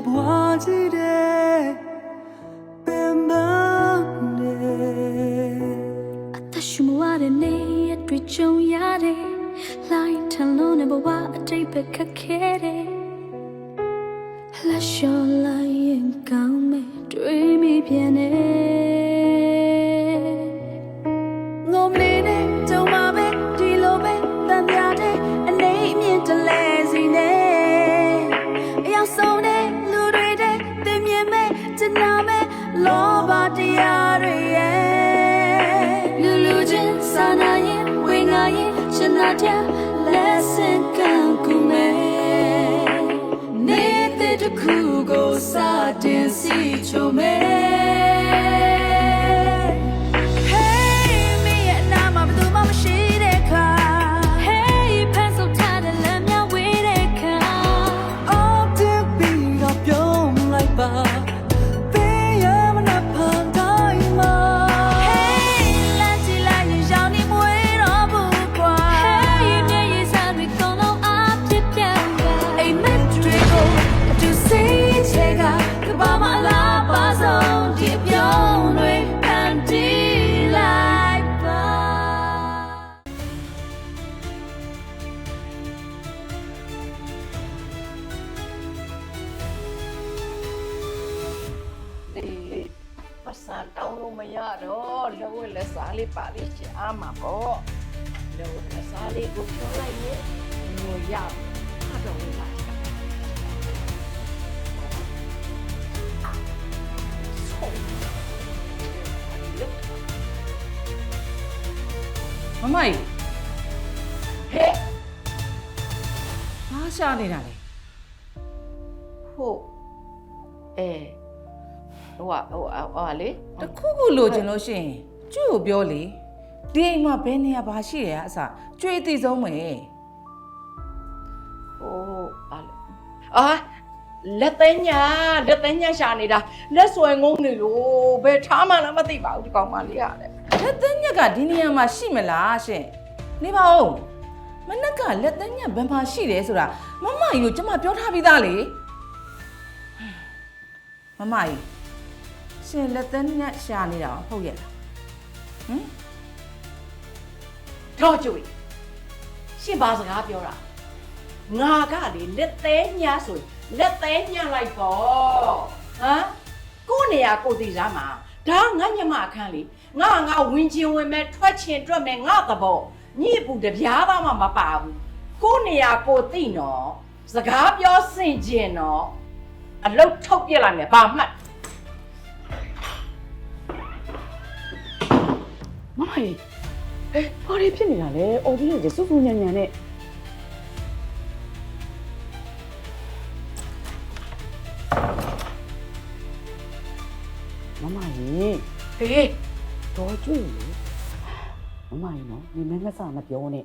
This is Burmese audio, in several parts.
ဖြစ်လာဘွားကြီးတဲ့ပင်ပန်းနေအသက်ရှူမဝတဲ့နေရတွေ့ကြုံရတယ်လိုက်ထလုံးနဲ့ဘဝအတိတ်ပဲခက်ခဲတယ် ရင်ကျနာတဲ့ lesson ကန်ကူမဲ့နေတဲ့တခု တ်စာတောင်းလို့မရတော့လောဝက်လက်စားလေးပါလေးချအားမှာပေါ့လောဝက်လက်စားလေးကိုပြောလိုက်ရင်ငိုရမှာတော့လာမမကြီးဟဲ့ဘာရှာနေတာလဲဟုတ်အဲ ဟိုကဟိုဟိုလေတခုခုလိုချင်လို့ရှိရင်ကျွတ်ကိုပြောလေဒီအိမ်မှာဘယ်နေရာဘာရှိရအစားကျွေးအသိဆုံးမယ်ဟိုအာအာလက်သိညာလက်သိညာရှာနေတာလက်ဆွဲငုံနေလို့ဘယ်ထားမှလည်းမသိပါဘူးဒီကောင်မလေးရတယ်လက်သက်ညက်ကဒီနေရာမှာရှိမလားရှင်နေပါဦးမနက်ကလက်သက်ညက်ဘယ်မှာရှိတယ်ဆိုတာမမကြီးကိုကျမပြောထားပြီးသားလေမမကြီး ရှင်လက်သက်ညက်ရှာနေတာဟုတ်ရဲ့လားဟမ်တော့ကျွေရှင်ဘာစကားပြောတာငါကလေလက်သေးညာဆိုရင်လက်သေးညာလိုက်ပေါ့ဟမ်ကို့နေရာကိုတည်စားမှာဒါငါညမအခန်းလေငါငါဝင်ချင်းဝင်မဲ့ထွက်ချင်တွက်မဲ့ငါသဘောညစ်ပူတပြားသားမှမပါဘူးကို့နေရာကိုသိနော်စကားပြောစင်ကျင်နော်အလုတ်ထုတ်ပြစ်လိုက်မယ်ဘာမှတ် မမကြီးဟဲ့ဘာတွေဖြစ်နေတာလဲအော်ဒီရဲ့စုစုညံညံနဲ့မမကြီးဟေးဒေါ်ကျွေလေမမကြီးနော်ဒီမင်းငဆာမပြောနဲ့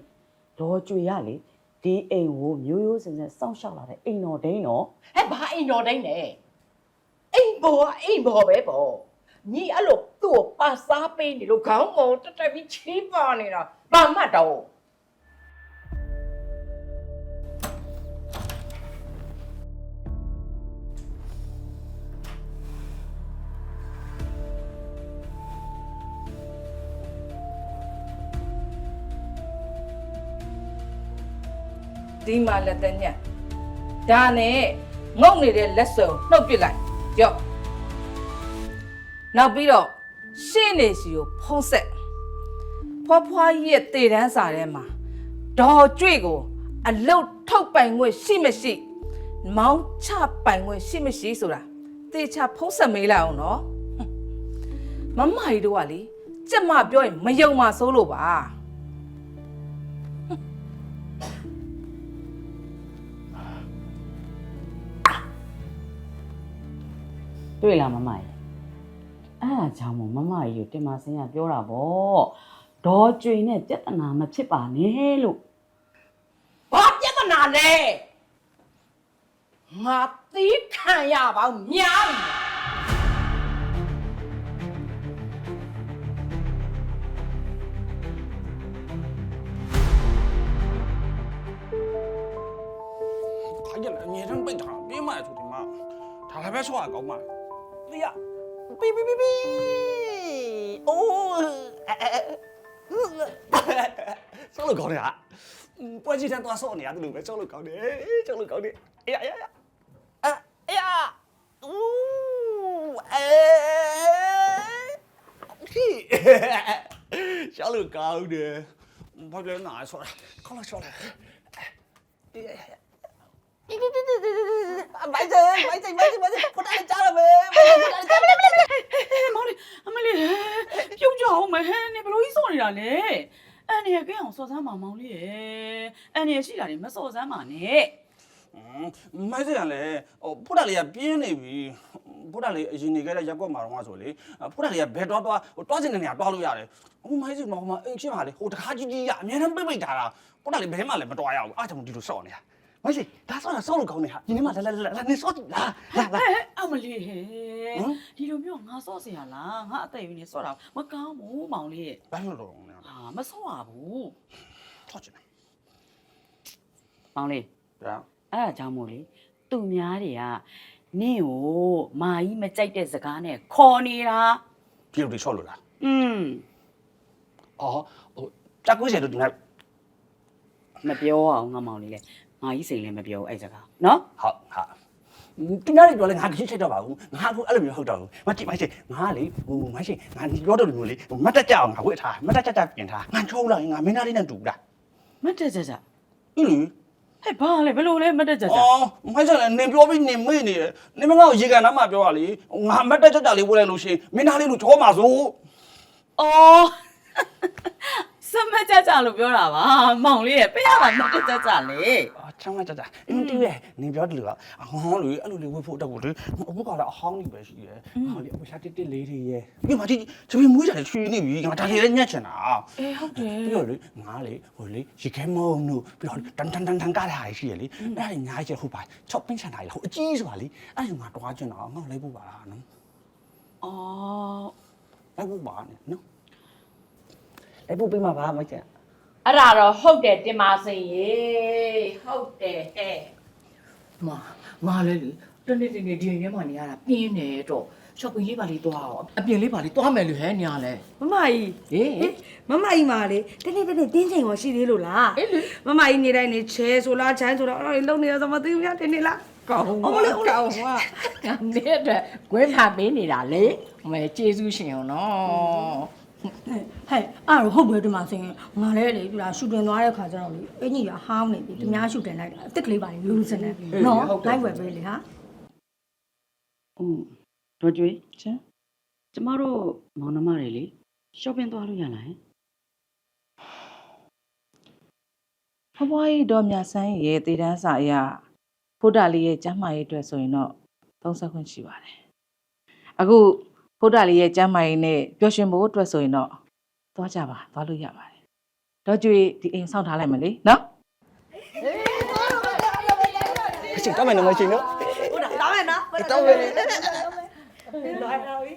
ဒေါ်ကျွေရလေဒီအိမ်ကိုမျိုးရိုးစင်စင်စောင့်ရှောက်လာတဲ့အိမ်တော်ဒိန်းနော်ဟဲ့ဘာအိမ်တော်တိုင်းလဲအိမ်ဘောကအိမ်ဘောပဲပေါ့ ညီအဲ့လိုသူ့ကိုပါစားပေးနေလို့ခေါင်းမောတက်တက်ပြီးချီးပါနေတာဘာမှတ်တော့ဒီမှာလက်သက်ညက်ဒါနဲ့ငုံနေတဲ့လက်စုံနှုတ်ပစ်လိုက်ကြော့ နောက်ပြီးတော့ရှင်းနေစီကိုဖုံးဆက်ဖွားဖွားကြီးရဲ့တေတန်းစာထဲမှာဒေါ်ကျွေကို အလုတ်ထုတ်ပိုင်ခွင့်ရှိမရှိ မောင်းချပိုင်ခွင့်ရှိမရှိဆိုတာတေချာဖုံးဆက်မေးလိုက်အောင်နော်ဟွန်းမမကြီးတို့ကလေကြက်မပြောရင်မယုံမှစိုးလို့ပါတွေ့လားမမကြီး အဲ့ဒါကြောင့်မို့မမကြီးကိုတင်မစင်းကပြောတာဗောဒေါ်ကျွေနဲ့ပြဿနာမဖြစ်ပါနဲ့လို့ဘာပြဿနာလဲငါသီးခံရပါဦးများပြီဘာကြလဲအမြဲတမ်းပိတ်တာပြေးမှရဆိုဒီမှာဘာလဲပဲဆောရကောင်းပါလေရ ပီပီပီပီအိုးဆောလို့ကောင်းတယ်ဟာပွဲကြီးတန်းသွားဆောနေရတယ်လို့ပဲဆောလို့ကောင်းတယ်ဆောလို့ကောင်းတယ်အေးအေးအေးအေးဦးအေးဆောလို့ကောင်းတယ်ဘာလဲနာဆောတာကောင်းလားဆောတာအေးအေး မိုက်တယ်မိုက်တယ်မိုက်တယ်မိုက်တယ်ကိုတားကြားရမယ်ကိုတားကြားရမယ်မောင်လေးအမလေးပြုတ်ကြအောင်မဟဲနေဘလို့ကြီးစော့နေတာလဲအဲ့နေကဲအောင်စော်စမ်းပါမောင်လေးရဲ့အဲ့နေရှိတာနေမစော်စမ်းပါနဲ့မိုက်တယ်လေဟိုဖုတ်တာလေးကပြင်းနေပြီဖုတ်တာလေးအရင်နေခဲ့တဲ့ရက်ကွက်မှာတော့ဆိုလေဖုတ်တာလေးကဘယ်တော့တော့ဟိုတွားစင်တဲ့နေရာတွားလို့ရတယ်ဟိုမိုက်စင်မောင်မအိမ်ရှိပါလေဟိုတခါကြီးကြီးရအများနဲ့ပိတ်ပိတ်ထားတာဖုတ်တာလေးဘဲမှလည်းမတွားရဘူးအားကြောင့်ဒီလိုစော့နေတာ မိုက်စင်ဒါစော့တာစော့လို့ကောင်းနေဟာဒီနေ့မှလာလာလာလာနေစော့လာလာလာ ဟဲ့အမလေးဟဲ့ဒီလိုမျိုးငါစော့เสียလားငါအသက်အရွယ်နေစော့တာမကောင်းဘူးမောင်လေးရဲ့ ဘာလို့လဲ ဟာမစော့ရဘူး ထောက်ချင်တယ် မောင်လေး ဗျာ အဲ့ဒါကြောင့်မို့လေသူများတွေကနင့်ကိုမာကြီးမကြိုက်တဲ့စကားနဲ့ခေါ်နေတာ ဒီလိုတွေချော့လို့လား อืม အော်ဟိုတက်ကိုးစီတို့ဒီနေ့ မပြောအောင်ငါမောင်လေးလေ မာကြီးစိန်လည်းမပြောဘူးအဲ့စကားနော်ဟုတ်ဟာသူများတွေပြောလဲငါကြည့်ချက်တော့ပါဘူးငါကအဲ့လိုမျိုးဟုတ်တော့ဘူးမကြည့်မကြည့်ငါလေဟိုမရှိငါဒီပြောတော့လူမျိုးလေမတ်တက်ကြအောင်ငါဝစ်ထားမတ်တက်ကြကြပြင်ထားငါချိုးလိုက်ငါမင်းသားလေးနဲ့တူတာမတ်တက်ကြကြအင်းလေဟဲ့ဘာလဲဘယ်လိုလဲမတ်တက်ကြကြအော်မိုက်စလည်းနင်ပြောပြီးနင်မေ့နေတယ်နင်မငါ့ကိုရေကန်နားမှာပြောရလေငါမတ်တက်ကြကြလေးဝစ်လိုက်လို့ရှိရင်မင်းသားလေးလို့ချောမှာဆိုအော်စမတ်ကြကြလို့ပြောတာပါမောင်လေးရဲ့ပေးရမှာမတ်တက်ကြကြလေအော် ချမ်းမကြကြအင်းတူရဲ့နင်ပြောတယ်လို့ကအဟောင်းလေအဲ့လိုလေးဝစ်ဖို့တက်ကိုလေအခုကလည်းအဟောင်းကြီးပဲရှိတယ်ဟောလေအပရှာတစ်တစ်လေးတွေရဲ့ပြီးမှဒီချွေမွေးကြတယ်ချွေနေပြီငါဒါလေးလည်းညက်ချင်တာအေးဟုတ်တယ်ပြီးတော့လေငါလေဟိုလေရေခဲမုံတို့ပြီးတော့တန်တန်တန်တန်ကားတာရှိရလေအဲ့ဒါအများကြီးဟိုပါချော့ပင်းချန်တာလေဟိုအကြီးဆိုတာလေအဲ့ဒါငါတွားကျင်တာငါလိုက်ဖို့ပါလားနော်အော်လိုက်ဖို့ပါနဲ့နော်လိုက်ဖို့ပြီးမှပါမကျန် အဲ့ဒါတော့ဟုတ်တယ်တင်ပါစင်ရေဟုတ်တယ်ဟဲ့မငါလည်းလေတနေ့တနေ့ဒီအိမ်ထဲမှာနေရတာပြင်းနေတော့ shopping လေးပါလေးသွားအောင်အပြင်လေးပါလေးသွားမယ်လို့ဟဲ့ညာလဲမမကြီးဟေး မမကြီးမာလေတနေ့တနေ့တင်းချိန်ရောရှိသေးလို့လားအေးလေ မမကြီးနေတိုင်းနေချဲဆိုလားချိုင်းဆိုတော့အဲ့ဒါလုံနေရသမသိဘူးများတင်းနေလားကောင်းဟုတ်လေဟုတ်လေကောင်းပါနေအတွက်ကွဲဖာပေးနေတာလေမဲကျေးဇူးရှင်အောင်နော် ဟဲ့အဲ့တော့ဟုတ်ပဲဒီမှာဆင်းငါလည်းလေဒီလားရှူတင်သွားတဲ့ခါကျတော့လေအင်ကြီးကဟောင်းနေပြီသူများရှူတင်လိုက်တာအစ်စ်ကလေးပါလေလူစနေနော်လိုက်ဝယ်ပေးလေဟာอืมဒေါ်ကျွေးချင်ကျမတို့မောင်နှမတွေလေ shopping သွားလို့ရလားဟင်ဖဖွားကြီးတော်မြတ်ဆန်းရဲ့တည်တန်းစာအရဖုဒ္ဓလေးရဲ့ကျမ်းမာရေးအတွက်ဆိုရင်တော့30ခွင့်ရှိပါတယ်အခု ဖုဒ္ဓလေးရဲ့ကျမ်းမာရေးနဲ့ပျော်ရွှင်ဖို့အတွက်ဆိုရင်တော့သွားကြပါသွားလို့ရပါတယ်တော့ကျွေးဒီအိမ်ဆောက်ထားလိုက်မယ်လေနော်အချိန်တော့မယ်နော်မချိန်နော်ဟုတ်တာဒါပဲနော်တော့မယ်လွယ်တော့ပြီ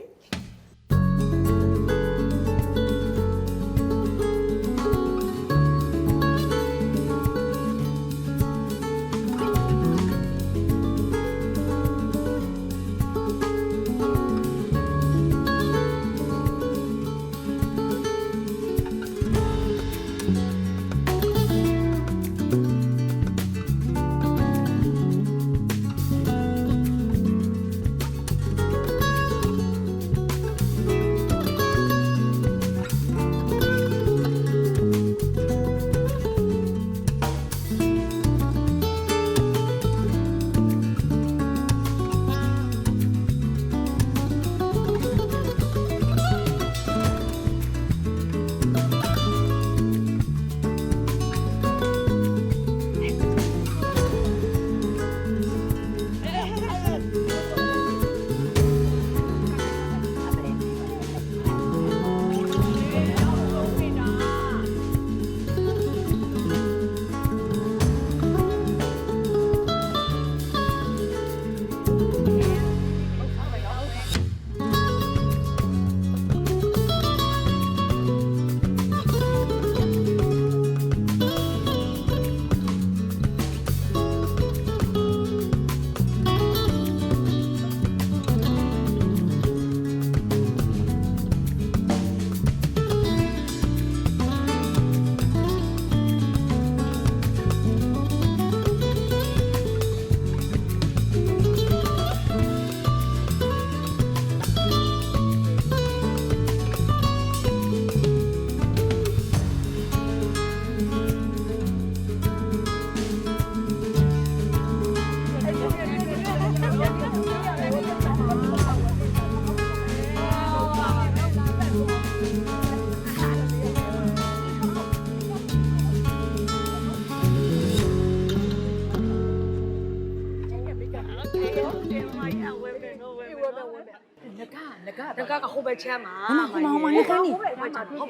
တကကဟိုဘက်ချမ်းမှာဟိုမှာဟိုမှာနှခမ်းနေ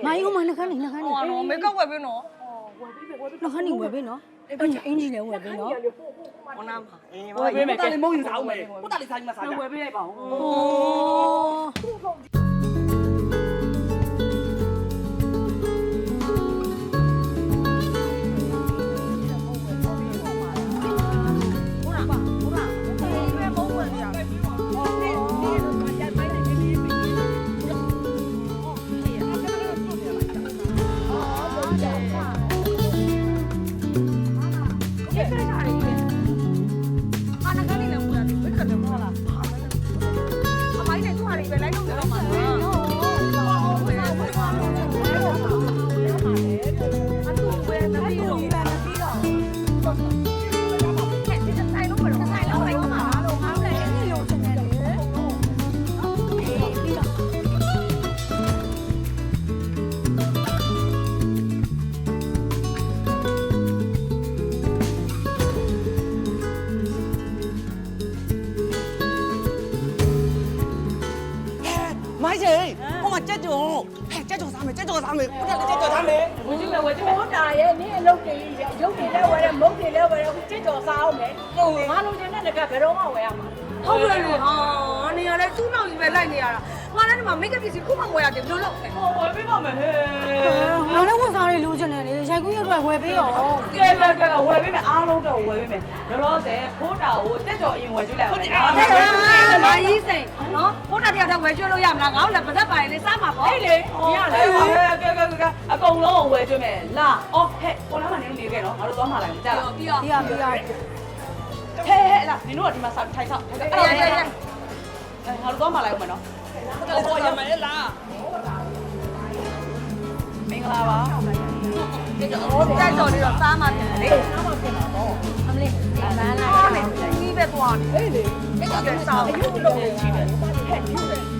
မိုင်းဟိုမှာနှခမ်းနေနှခမ်းနေဟောနော်မေကောက်ဝယ်ပေးနော်နှခမ်းနေဝယ်ပေးနော်အင်ဂျင်အင်ဂျင်လည်းဝယ်ပေးနော်ဟောနာမှာဝယ်ပေးမယ်ကဲမုံရင်စားအောင်မယ်ဘုရားလေးစားကြီးမစားကြဝယ်ပေးလိုက်ပါဦးဩ က်ကြော်စားမယ်ကြက်ကြော်စားမယ်ဘုရားလေးကြက်ကြော်စားမယ်ဝယ်ကြည့်မယ်ဝယ်ကြည့်မယ်ဟုတ်တာရဲ့နင်းအလုပ်တွေရုပ်တွေလည်းဝယ်တယ်မုတ်တွေလည်းဝယ်တယ်ခုကြစ်ကြော်စားအောင်မယ်ငါလုံးချင်တဲ့ကဘယ်တော့မှဝယ်ရမှာဟုတ်တယ်လေဟာနေရလဲသူ့နောက်ကြီးပဲလိုက်နေရတာငါလည်းဒီမှာမိတ်ကပ်ပစ္စည်းခုမှဝယ်ရတယ်ဘယ်လိုလုပ်လဲဟောဝယ်ပေးပါမယ်ဟဲ့ငါလည်းဝန်စားတွေလိုချင်တယ် လေရိုက်ကူးရုပ်တွေဝယ်ပေးရောကဲကဲကဲဝယ်ပေးမယ်အားလုံးတော့ဝယ်ပေးမယ်လောလောဆယ်ဖိုးတာကိုတက်ကြော်အရင်ဝယ်ကြည့်လိုက်ဟုတ်တယ်အဲ့ဒါမာကြီးစိန်နော်ဘုရားတရားတော့ဝယ်ကျွလို့ရမလားငါ့ကိုလည်းပါသက်ပါရင်လေစားမှာပေါ့ဟေးလေမရလေကဲကဲကဲကဲအကုန်လုံးကိုဝယ်ကြည့်မယ်လာအော်ဟဲ့ကိုလာမနေနေခဲ့နော်ငါတို့သွားမှလိုက်ကြလားပြီးရပြီးရပြီးရဟဲ့ဟဲ့လာနင်တို့ကဒီမှာစာထိုင်ဆောက်ထိုင်ဆောက်အဲ့ဒါငါတို့သွားမှလိုက်ဦးမယ်နော်တော့ရမယ်လားမင်္ဂလာပါ တက်တော်လေးတော့စားမှာပြန်လေစားမှာပြန်တော့အမလေးလာလာလာကြီးပဲသွားနေဟေးလေတက်တော်စားအယူလုံးနေချီတယ်ဟဲ့ယူ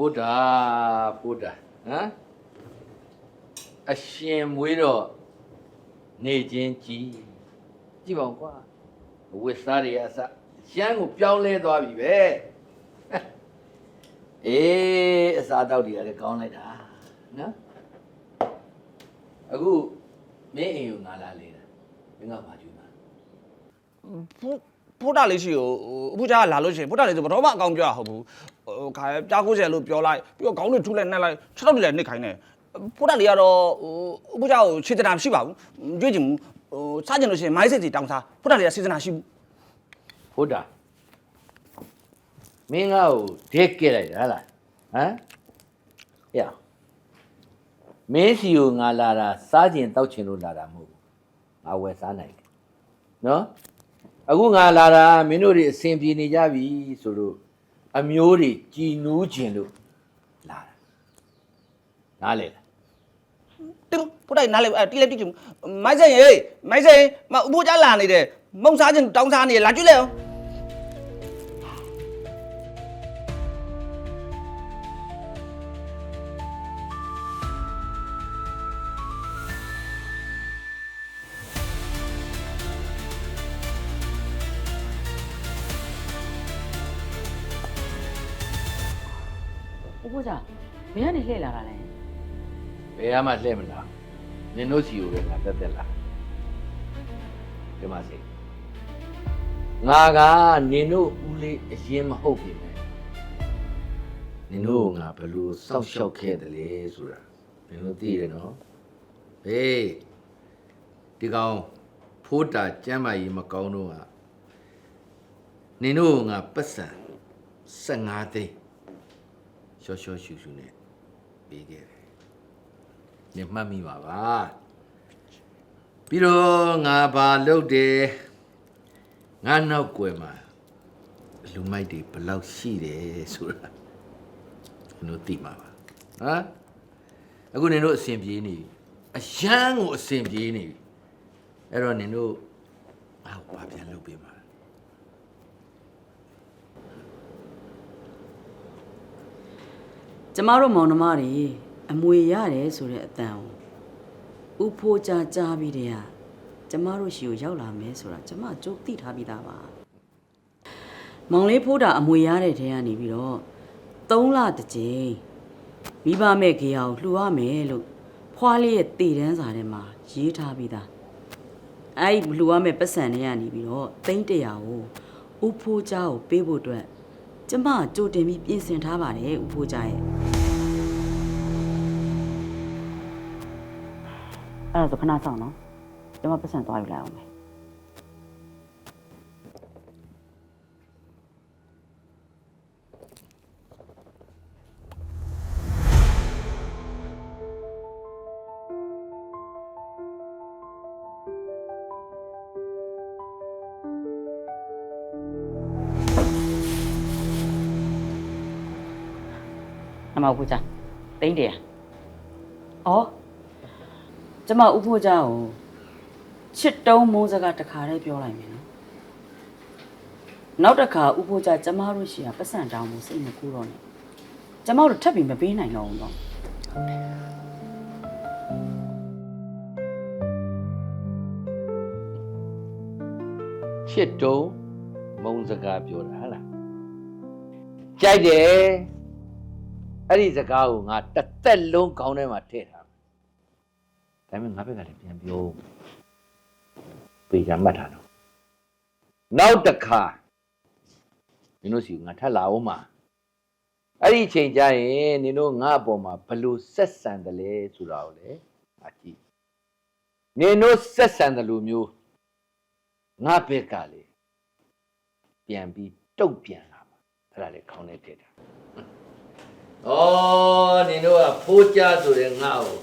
တယ်ဖိုးတာဖိုးတာဟမ်အရှင်မွေးတော့နေချင်းကြီးကြည့်ပါဦးကွာအဝတ်စားတွေအစရှမ်းကိုပြောင်းလဲသွားပြီပဲဟမ်အေးအစားတောက်တွေကလည်းကောင်းလိုက်တာနော်အခုမင်းအိမ်ကိုငါလာလေတာမင်းကဘာကြည့်မှာဘုရားလေးရှိကိုအခုကြာလာလို့ရှိရင်ဘုရားလေးဆိုဘယ်တော့မှအကောင်ပြောရဟုတ်ဘူး ဟိုခါပြား90လို့ပြောလိုက်ပြီးတော့ခေါင်းတွေထူးလိုက်နှက်လိုက်6တော့လည်းနှိတ်ခိုင်းတယ်ဘုရားလေးကတော့ဟိုဘုရားကိုခြေတနာမရှိပါဘူးကြွေးချင်ဘူးဟိုစားချင်လို့ရှိရင်မိုင်းစစ်စီတောင်းစားဘုရားလေးကစေတနာရှိဘူးဖိုးတာမင်းငါ့ကိုဒက်ခဲ့လိုက်တာဟလားဟမ်ရမင်းစီကိုငါလာတာစားကျင်တောက်ချင်လို့လာတာမဟုတ်ဘူးငါဝယ်စားနိုင်တယ်နော်အခုငါလာတာမင်းတို့တွေအဆင်ပြေနေကြပြီဆိုလို့ အမျိုးတွေကြည်နူးခြင်းလို့လာတာနားလေလားတင်းဘုရားလေးနားလေအဲတီးလိုက်တီးချင်မိုင်းစစ်ရေမိုင်းစစ်မဥပိုးကြလာနေတယ်မုံစားချင်တောင်းစားနေလာကြွလိုက်အောင် လှည့်လာတာလဲဘယ်မှလှည့်မလားနင်တို့စီကိုပဲငါတက်တက်လာဒီမှာစိငါကနင်တို့ဦးလေးအရင်မဟုတ်ပြီမဲ့နင်တို့ကငါဘယ်လိုစောက်ရှောက်ခဲ့တယ်လဲဆိုတာနင်တို့သိတယ်နော်ဟေးဒီကောင်ဖိုးတာကျမ်းမာရေးမကောင်းတော့ကနင်တို့ငါပတ်စံ15သိန်းရှော့ရှော့ရှူရှူနဲ့ ပေးခဲ့တယ်နင်မှတ်မိပါပါပြီးတော့ငါဘာလုပ်တယ်ငါနောက်ွယ်မှာလူမိုက်တွေဘယ်လောက်ရှိတယ်ဆိုတာနင်တို့သိမှာပါဟမ်အခုနင်တို့အဆင်ပြေနေပြီအရန်ကိုအဆင်ပြေနေပြီအဲ့တော့နင်တို့ငါ့ကိုဘာပြန်လုပ်ပေးမှာလဲ ကျမတို့မောင်နှမတွေအမွေရတယ်ဆိုတဲ့အတန်ကိုဥဖိုးကြကြားပြီးတဲ့ကကျမတို့ရှိကိုရောက်လာမယ်ဆိုတာကျမကြိုးသိထားပြီးသားပါမောင်လေးဖိုးတာအမွေရတဲ့ထဲကနေပြီးတော့၃လတစ်ကြိမ်မိဘမဲ့ခေအောင်လှူရမယ်လို့ဖွားလေးရဲ့တည်တန်းစာထဲမှာရေးထားပြီးသားအဲ့ဒီလှူရမယ်ပတ်စံတွေကနေပြီးတော့သိန်းတရာကိုဥဖိုးကြားကိုပေးဖို့အတွက် ကျမကြိုတင်ပြီးပြင်ဆင်ထားပါတယ်ဥဖိုးကြားရဲ့အဲ့ဒါဆိုခဏဆောင်နော်ကျွန်မပတ်စံသွားယူလိုက်အောင်မယ် အမဥဖိုးကြတိမ့်တရာဩကျမဥဖိုးကြကိုချစ်တုံးမိုးစကားတစ်ခါတည်းပြောလိုက်မယ်နော်နောက်တစ်ခါဥဖိုးကြကျမတို့ရှိရပတ်စံတောင်းမှုစိတ်မကူတော့နဲ့ကျမတို့ထပ်ပြီးမပေးနိုင်တော့ဘူးနော်ချစ်တုံးမုံစကားပြောတာဟဟလားကြိုက်တယ် အဲ့ဒီစကားကိုငါတစ်သက်လုံးခေါင်းထဲမှာထည့်ထားမယ်ဒါပေမဲ့ငါဘက်ကလည်းပြန်ပြောပေချာမှတ်ထားတော့နောက်တစ်ခါနင်တို့စီငါထပ်လာအောင်မှာအဲ့ဒီအချိန်ကျရင်နင်တို့ငါအပေါ်မှာဘယ်လို့ဆက်ဆံတယ်လဲဆိုတာကိုလေအကြည့်နင်တို့ဆက်ဆံတယ်လို့မျိုးငါဘက်ကလေပြန်ပြီးတုတ်ပြန်လာမှာအဲ့ဒါလေခေါင်းနဲ့ထည့်တာ။ ဩနင်တို့ကဖိုးကြဆိုတဲ့ငါ့ကို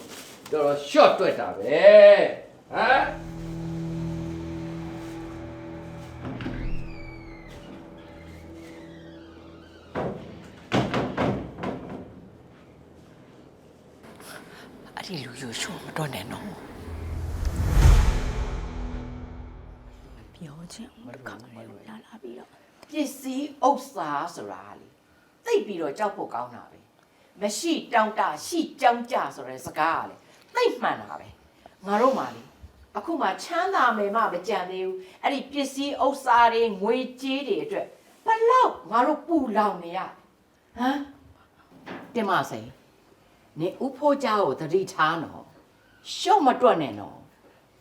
တော်တော် short တွက်တာပဲ။ဟမ်အဲ့ဒီလူယူရှုံမတော့နဲ့နော်ပြောချင်မခမရလာလာပြီးတော့ပစ္စည်းဥစ္စာဆိုတာလေသိပ်ပြီးတော့ကြောက်ဖို့ကောင်းတာပဲ မရှိတောင်းတရှိကြောင်းကြဆိုတဲ့စကားကလေသိပ်မှန်တာပဲငါတို့မှလေအခုမှချမ်းသာမယ်မှမကြံသေးဘူးအဲ့ဒီပစ္စည်းဥစ္စာတွေငွေကြေးတွေအတွက်ဘလောက်ငါတို့ပူလောင်နေရဟမ်တင်မစိန်နေဥဖိုးเจ้าကိုသတိထားနော်ရှော့မတွက်နဲ့နော်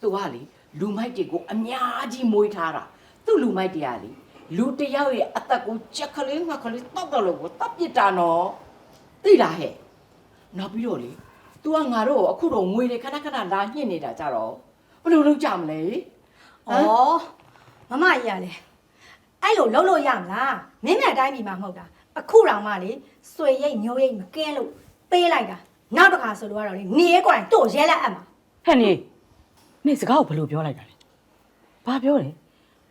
သူကလေလူမိုက်တွေကိုအများကြီးမွေးထားတာသူ့လူမိုက်တွေကလေလူတစ်ယောက်ရဲ့အသက်ကိုချက်ကလေးငှက်ကလေးတောက်တော့လို့ကိုတပ်ပစ်တာနော် သိလားဟဲ့နောက်ပြီးတော့လေ तू ကငါတို့ကိုအခုတော့ငွေတွေခဏခဏလာညှစ်နေတာကြတော့ဘယ်လိုလုပ်ကြမလဲ ဩမမကြီးရလေအဲ့လိုလုံးလို့ရမလားမင်းမြတ်တိုင်းပြည်မှာမဟုတ်တာအခုတောင်မှလေဆွေရိတ်ညိုရိတ်မကင်းလို့ပေးလိုက်တာနောက်တစ်ခါဆိုတော့လေနေရဲကိုယ်တိုင်တို့ရဲလက်အပ်မှာ ဟဲ့နေနေစကားကိုဘယ်လိုပြောလိုက်တာလဲဘာပြောလဲ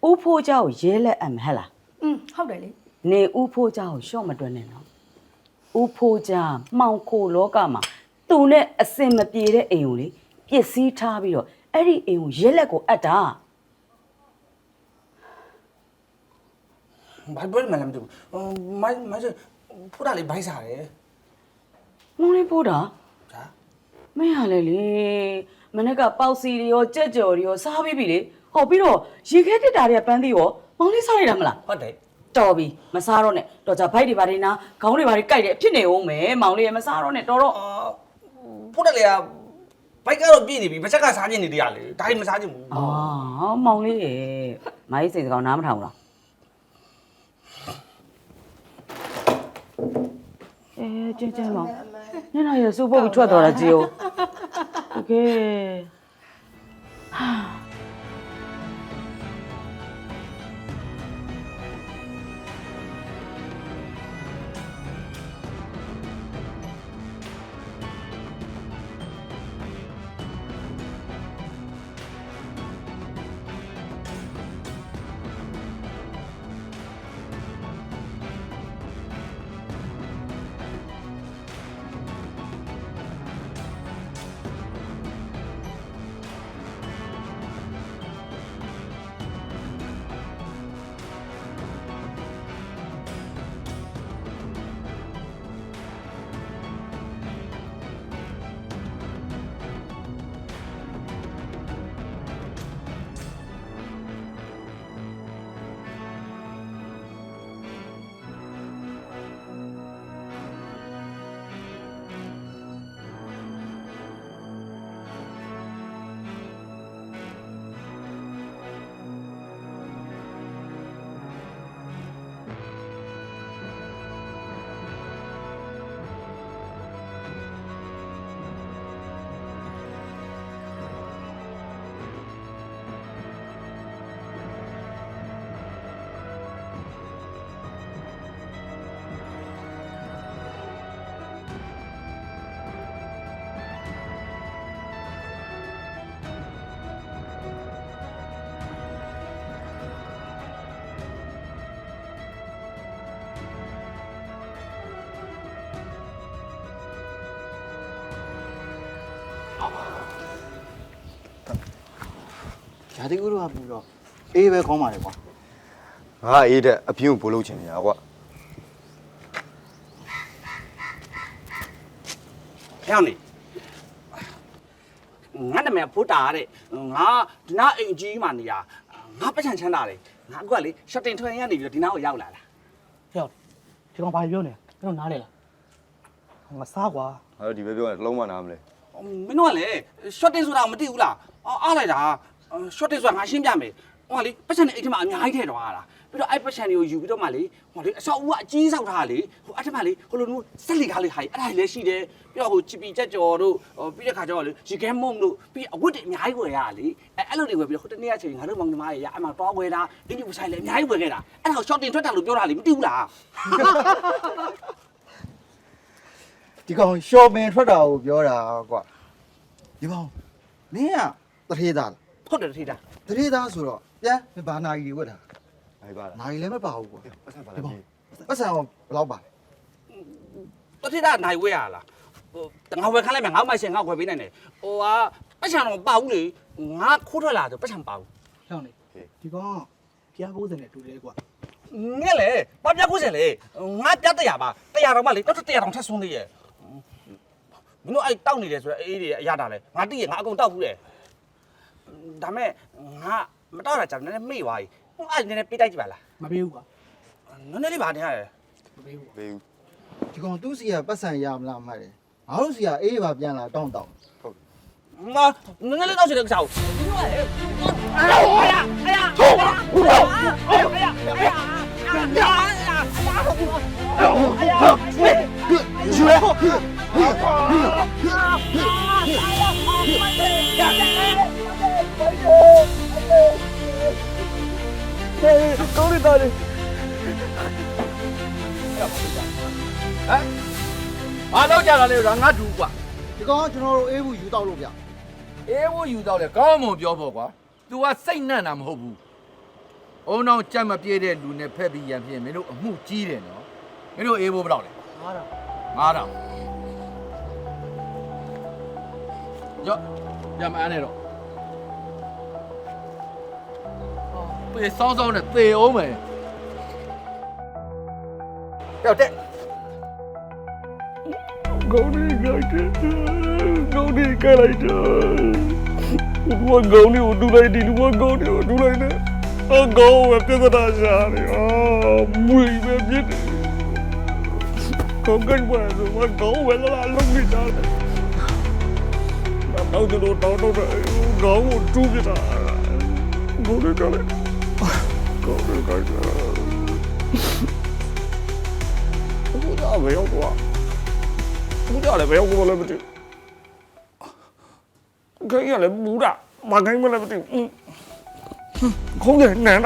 ဥဖိုးเจ้าကိုရဲလက်အပ်မဟဲ့လား อืมဟုတ်တယ်လေ နေဥဖိုးเจ้าကိုရှော့မတွက်နဲ့နော် ဦးဖိုးကြမှောင်ခိုလောကမှာသူနဲ့အစင်မပြေတဲ့အိမ်ကိုလေပစ္စည်းထားပြီးတော့အဲ့ဒီအိမ်ကိုရက်လက်ကိုအပ်တာဘာဘယ်မှလည်းမသိဘူးမမကျဖူတာလေးဘိုက်စားတယ်မုံလေးဖူတာဒါမင်းဟာလေလေမနေ့ကပေါက်စီတွေရောကြက်ကြော်တွေရောစားပြီးပြီလေဟောပြီးတော့ရေခဲတက်တာတွေကပန်းသေးရောမောင်လေးစားရတာမလားဟုတ်တယ် တော်ပြီမစားတော့နဲ့တော့ကြဘိုက်တွေဘာတွေနာခေါင်းတွေဘာတွေကြိုက်တယ်ဖြစ်နေအောင်မယ်မောင်လေးရမစားတော့နဲ့တော်တော့ အာဖူတာလေးကဘိုက်ကတော့ပြည့်နေပြီမချက်ကစားခြင်းနေတရလေဒါကြီးမစားခြင်းဘူး အာမောင်လေးရေမိုင်းစိန်စကောင်နားမထောင်ဘူးလားအဲကျင်းကျင်းမောင်ညနေရစူပုတ်ပြီးထွက်သွားတာကြည်哦โอเค ဓာတိဥရောကပူတော့အေးပဲခေါင်းပါလေကွာငါအေးတဲ့အပြင်းကိုပို့လို့ချင်နေတာကွာဟဲ့အောင်နေငါနာမည်ဖိုးတာတဲ့ငါဒီနာအိမ်ကြီးမှနေရငါပတ်ချံချမ်းတာတယ်ငါအခုကလေရှော့တင်ထွင်ရနေပြီးတော့ဒီနာကိုရောက်လာတာဟဲ့ဒီကောင်ဘာပြောနေလဲကျွန်တော်နားလေလားငါစားကွာငါတို့ဒီပဲပြောရင်တစ်လုံးမနားမလဲမင်းတို့ကလေရှော့တင်ဆိုတာမသိဘူးလားအော်အားလိုက်တာ ရှော့တင်ဆိုတာငါရှင်းပြမယ်ဟိုကလေပတ်ချံနေအိမ်ထဲမှာအများကြီးထည့်တော့ရတာပြီးတော့အဲ့ပတ်ချံတွေကိုယူပြီးတော့မှလေဟိုလေအဆောက်အဦကအကြီးဆောက်ထားတာလေဟိုအဲ့ထက်မှလေဟိုလိုမျိုးစက်လီကားလေးဟာအဲ့ဒါလည်းရှိတယ်ပြီးတော့ဟိုချီပီကြက်ကြော်တို့ပြီးတဲ့ခါကျတော့လေရီကဲမုံတို့ပြီးအဝတ်တွေအများကြီးဝယ်ရတာလေအဲ့အဲ့လိုတွေဝယ်ပြီးတော့ဟိုတနေ့အချိန်ငါတို့မောင်နှမတွေရအဲ့မှာတွားဝယ်တာအင်ဂျီပဆိုင်လည်းအများကြီးဝယ်ခဲ့တာအဲ့ဒါကိုရှော့တင်ထွက်တာလို့ပြောတာလေမသိဘူးလားဒီကောင်ရှော့ပင်ထွက်တာကိုပြောတာကွာဒီကောင်မင်းကတထေးသားလား ဟုတ်တယ်ထေးတာတထေးသားဆိုတော့ပြန်မင်းဘာနာကြီးတွေဝတ်တာဟိုပါလားနာကြီးလည်းမပါဘူးကွာပတ်စံပါလားပြေးပတ်စံအောင်ဘယ်လောက်ပါလဲတထေးတာနိုင်ဝဲရလားဟိုတငါဝယ်ခန်းလိုက်မယ်ငါ့မိုက်ရှင်ငါဝယ်ပေးနိုင်တယ်ဟိုကပတ်ချံတော့မပါဘူးလေငါခိုးထွက်လာတော့ပတ်ချံပါဘူးဟောင်းနေဒီကောင်ပြား90နဲ့တူတယ်ကွာငဲ့လေဘာပြကိုးစင်လေငါပြတ်တရားပါတရားတော့မလေတော့တရားတော့ထက်ဆွန်းသေးရဲ့မင်းတို့အဲ့တောက်နေတယ်ဆိုတော့အေးတွေအရတာလေငါတိရငါအကုန်တောက်ဘူးလေ ဒါမဲ့ငါမတောက်တာကြောင့်နည်းနည်းမေ့သွားပြီဟိုအဲ့နည်းနည်းပေးတိုက်ကြည့်ပါလားမပေးဘူးကွာနည်းနည်းလေးပါနေရတယ်မပေးဘူးဘေးဦးဒီကောင်သူ့စီကပတ်စံရမလားမှတ်တယ်ငါတို့စီကအေးပါပြန်လာတောင်းတောင်းငါနည်းနည်းလေးတောက်ချင်တဲ့ကြောက်မင်းတို့ကလေအဲ့ရအဲ့ရ ထိုးအဲ့ရအဲ့ရအဲ့ရဘာတော့ကြတာလဲတော့ငါတူကွာဒီကောင်ကကျွန်တော်တို့အေးဘူးယူတောက်လို့ဗျအေးဝယူတော့လေကောင်းမွန်ပြောဖို့ကွာ तू ကစိတ်နှံ့တာမဟုတ်ဘူးအုံအောင်ကြက်မပြေးတဲ့လူနဲ့ဖက်ပြီးရံဖြစ်မင်းတို့အမှုကြီးတယ်နော်မင်းတို့အေးဖို့ဘယ်တော့လဲဟာတော့9000ရော့ညမအားနဲ့တော့ပေစောင်းစောင်းနဲ့သေအောင်မယ်တော့ တဲ့ကောင်းနေကြတယ်ကောင်းနေကြလိုက်တယ်ဘုရားကောင်းနေကိုဒူလိုက်ဒီလူကကောင်းနေကိုဒူလိုက်တယ်အကောင်းပဲပြဿနာရှာတယ်အာမွေပဲပြစ်တယ်ကောင်းကင်ပါဆိုမကောင်းဝဲလာလုံးနေတာတော့တို့တော့တော့ကောင်းကို တူးပြတာဘုရားကောင်းနေကောင်းနေကြတယ်ဘုရားဘယ်ရောက်တော့ဘူးကြလည်းဘယ်ရောက်ကိုလည်းမသိဘူးခိုင်းရလည်းဘူးတာမခိုင်းမလည်းမသိဘူးခုံးတယ်နန်း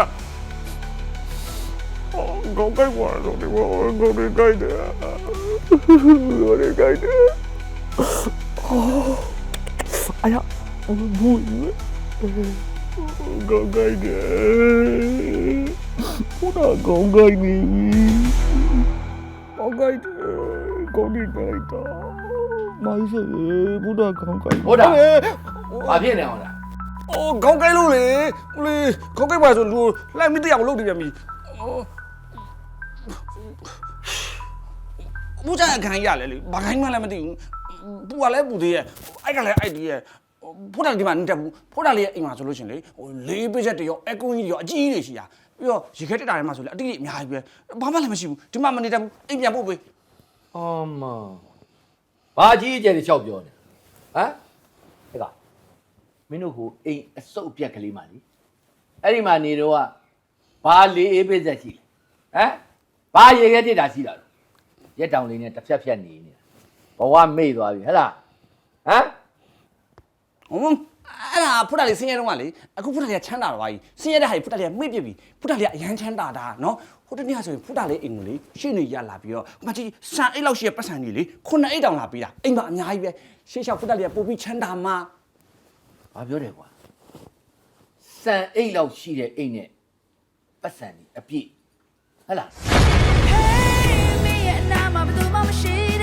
တာကောင်းကြိုက်သွားတော့ဒီဘောကောင်းနေကြိုက်တယ်ကောင်းနေကြိုက်တယ်အယာဘူးကောင်းကြိုက်တယ်ဘူးတာကောင်းကြိုက်နေပြီကောင်းကြိုက်တယ်ကောင်းနေကြိုက်တာမိုင်းစေဘူးတာကောင်းကြိုက်ဟုတ်တာဘာဖြစ်နေအောင်လား။အော်ခေါင်းကိုက်လို့လေ။လေခေါင်းကိုက်ပါဆိုလူလိုက်မသိအောင်လုပ်နေပြန်ပြီဘူးကြအခန်းကြီးရလဲလေဘာခိုင်းမှလည်းမသိဘူးပူကလည်းပူသေးရဲ့အဲ့ကလည်းအိုက်ဒီရဲ့ ဖိုးတာဒီမှာနေတက်ဘူးဖိုးတာလေးရဲ့အိမ်မှာဆိုလို့ရှင်လေဟိုလေးပိချက်တွေရောအကွန်းကြီးတွေရောအကြီးကြီးတွေရှိတာပြီးတော့ရေခဲတက်တာထဲမှာဆိုလေအတိတ်အများကြီးပဲဘာမှလည်းမရှိဘူးဒီမှာမနေတက်ဘူးအိမ်ပြန်ပို့ပေးအော်မဘာကြီးအကျယ်တွေလျှောက်ပြောနေဟမ်ဟဲ့ကမင်းတို့ဟိုအိမ်အစုပ်ပြက်ကလေးမှလीအဲ့ဒီမှာနေတော့ကဘာလေးအေးပိစက်ရှိလဲဟမ်ဘာရေခဲတစ်တာရှိတာလို့ရက်တောင်လေးနဲ့တစ်ဖြတ်ဖြတ်နေနေတာဘဝမေ့သွားပြီဟဲ့လားဟမ် ဟွန်းအဲ့ဒါဖိုးတာလေးဆင်းရဲတော့ကလေအခုဖိုးတာလေးကချမ်းသာတော့ပါကြီးဆင်းရဲတဲ့ဟာကြီးဖိုးတာလေးကမှိတ်ပြစ်ပြီဖိုးတာလေးကအရန်ချမ်းသာတာနော်ဟိုတနေ့ကဆိုရင်ဖိုးတာလေးအိမ်ကိုလေရှေ့နေရလာပြီးတော့မကြီးဆန်အိတ်လောက်ရှိရပတ်စံကြီးလေခုနှစ်အိတ်တောင်လာပြီးတာအိမ်မှာအများကြီးပဲရှေ့လျှောက်ဖိုးတာလေးကပို့ပြီးချမ်းသာမှာဘာပြောတယ်ကွာစံအိတ်လောက်ရှိတဲ့အိတ်နဲ့ပတ်စံကြီးအပြည့်ဟဲ့လားမင်းရဲ့အနာမှာဘယ်သူမှမရှိ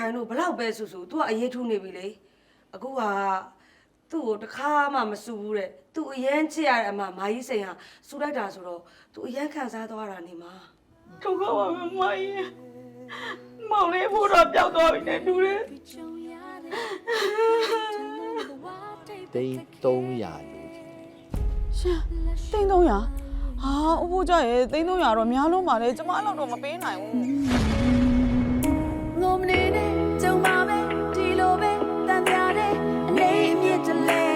ခိုင်တို့ဘလောက်ပဲဆူဆူ तू ကအရေးထူးနေပြီလေအခုကသူ့ကိုတစ်ခါမှမဆူဘူးတဲ့သူအရန်ချစ်ရတဲ့အမမာကြီးစိန်ဟာဆူလိုက်တာဆိုတော့ तू အရန်ခံစားသွားတာနေမှာဒုက္ခပါပဲမကြီးမောင်လေးဖို့တော့ပျောက်သွားပြီနဲ့တူတယ်တိန်300လို့ရှင်တိန်300ဟာအဖိုးကြရဲ့တိန်300တော့များလုံးပါလေကျမအဲ့လောက်တော့မပေးနိုင်ဘူး မနေနဲ့ကြုံပါပဲဒီလိုပဲတန်ပြတဲ့အနေအမြင့်တလဲ